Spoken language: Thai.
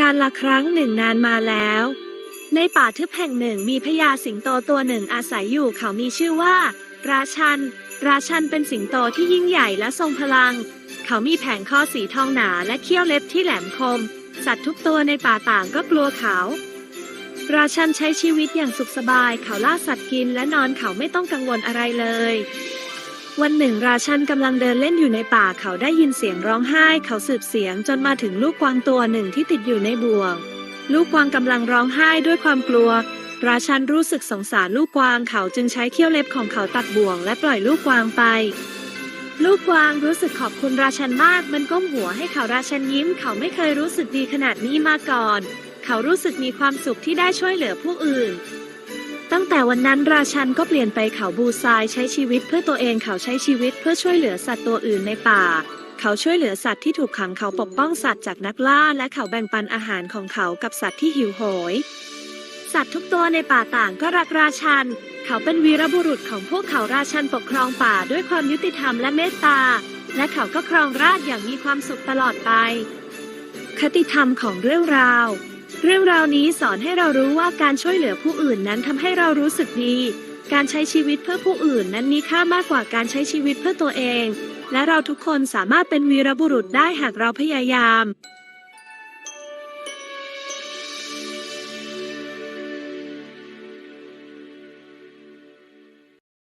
การละครั้งหนึ่งนานมาแล้ว ในป่าทึบแห่งหนึ่งมีพญาสิงโตตัวหนึ่งอาศัยอยู่เขามีชื่อว่า ราชัน ราชันเป็นสิงโตที่ยิ่งใหญ่และทรงพลัง เขามีแผงคอสีทองหนาและเขี้ยวเล็บที่แหลมคม สัตว์ทุกตัวในป่าต่างก็กลัวเขา ราชันใช้ชีวิตอย่างสุขสบาย เขาล่าสัตว์กินและนอนเขาไม่ต้องกังวลอะไรเลย วันหนึ่งราชันกำลังเดินเล่นอยู่ในป่าเขาได้ยินเสียงร้องไห้ เขาสืบเสียงจนมาถึงลูกกวางตัวหนึ่งที่ติดอยู่ในบ่วง ลูกกวางกำลังร้องไห้ด้วยความกลัว ราชันรู้สึกสงสารลูกกวางเขาจึงใช้เขี้ยวเล็บของเขาตัดบ่วงและปล่อยลูกกวางไป ลูกกวางรู้สึกขอบคุณราชันมากมันก้มหัวให้เขาราชันยิ้ม เขาไม่เคยรู้สึกดีขนาดนี้มาก่อน เขารู้สึกมีความสุขที่ได้ช่วยเหลือผู้อื่น ตั้งแต่วันนั้นราชันก็เปลี่ยนไปเขาบูซายใช้ชีวิตเพื่อตัวเองเขาใช้ชีวิตเพื่อช่วยเหลือสัตว์ตัวอื่นในป่า เขาช่วยเหลือสัตว์ที่ถูกขังเขาปกป้องสัตว์จากนักล่า และเขาแบ่งปันอาหารของเขากับสัตว์ที่หิวโหย สัตว์ทุกตัวในป่าต่างก็รักราชัน เขาเป็นวีรบุรุษของพวกเขาราชันปกครองป่าด้วยความยุติธรรมและเมตตา และเขาก็ครองราชอย่างมีความสุขตลอดไป คติธรรมของเรื่องราว เรื่องราวนี้สอนให้เรารู้ว่าการช่วยเหลือผู้อื่นนั้นทำให้เรารู้สึกดี การใช้ชีวิตเพื่อผู้อื่นนั้นมีค่ามากกว่าการใช้ชีวิตเพื่อตัวเอง และเราทุกคนสามารถเป็นวีรบุรุษได้หากเราพยายาม